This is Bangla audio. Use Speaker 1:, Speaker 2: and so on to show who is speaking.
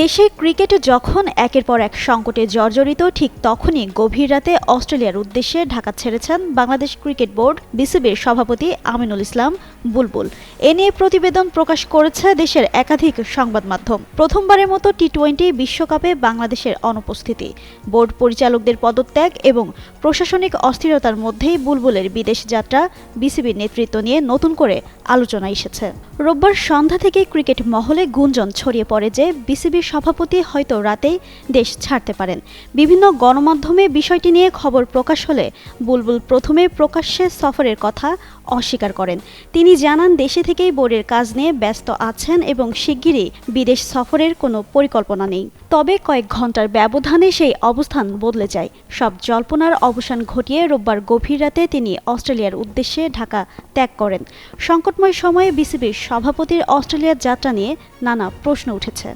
Speaker 1: দেশে ক্রিকেট যখন একের পর এক সংকটে জর্জরিত, ঠিক তখনই গভীর রাতে অস্ট্রেলিয়ার উদ্দেশ্যে ঢাকা ছেড়েছেন বাংলাদেশ ক্রিকেট বোর্ড বিসিবির সভাপতি আমিনুল ইসলাম বুলবুল। এ নিয়ে প্রতিবেদন প্রকাশ করেছে দেশের একাধিক সংবাদ মাধ্যম। প্রথমবারের মতো টি টোয়েন্টি বিশ্বকাপে বাংলাদেশের অনুপস্থিতি। বোর্ড পরিচালকদের পদত্যাগ এবং প্রশাসনিক অস্থিরতার মধ্যেই বুলবুলের বিদেশ যাত্রা বিসিবির নেতৃত্ব নিয়ে নতুন করে আলোচনা এসেছে। রোববার সন্ধ্যা থেকে ক্রিকেট মহলে গুঞ্জন ছড়িয়ে পড়ে যে বিসিবির সভাপতি হয়তো রাতেই দেশ ছাড়তে পারেন। বিভিন্ন গণমাধ্যমে বিষয়টি নিয়ে খবর প্রকাশ হলে বুলবুল প্রথমে প্রকাশ্যে সফরের কথা অস্বীকার করেন। তিনি জানান, দেশে থেকেই বোর্ডের কাজ নিয়ে ব্যস্ত আছেন এবং শিগগিরই বিদেশ সফরের কোনো পরিকল্পনা নেই। তবে কয়েক ঘণ্টার ব্যবধানে সেই অবস্থান বদলে যায়। সব জল্পনার অবসান ঘটিয়ে রোববার গভীর রাতে তিনি অস্ট্রেলিয়ার উদ্দেশ্যে ঢাকা ত্যাগ করেন। সংকটময় সময়ে বিসিবির সভাপতির অস্ট্রেলিয়ার যাত্রা নিয়ে নানা প্রশ্ন উঠেছে।